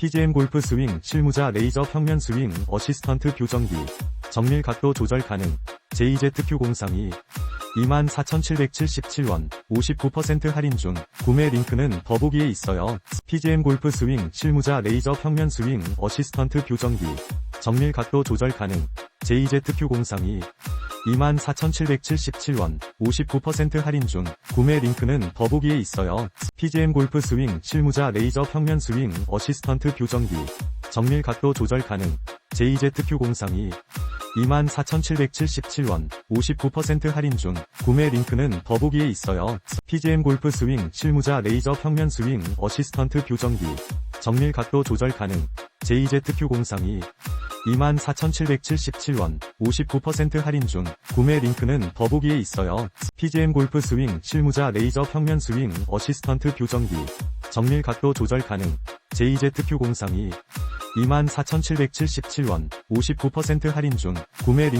PGM 골프 스윙 실무자 레이저 평면 스윙 어시스턴트 교정기 정밀 각도 조절 가능 JZQ032 24,777원 59% 할인 중 구매 링크는 더보기에 있어요. PGM 골프 스윙 실무자 레이저 평면 스윙 어시스턴트 교정기 정밀 각도 조절 가능 JZQ032 24,777원 59% 할인 중 구매 링크는 더보기에 있어요. PGM 골프 스윙 실무자 레이저 평면 스윙 어시스턴트 교정기 정밀 각도 조절 가능 JZQ032 24,777원 59% 할인 중 구매 링크는 더보기에 있어요. PGM 골프 스윙 실무자 레이저 평면 스윙 어시스턴트 교정기 정밀 각도 조절 가능 JZQ032 24,777원 59% 할인 중 구매 링크는 더보기에 있어요. PGM 골프 스윙 실무자 레이저 평면 스윙 어시스턴트 교정기 정밀 각도 조절 가능 JZQ032 24,777원 59% 할인 중 구매 링크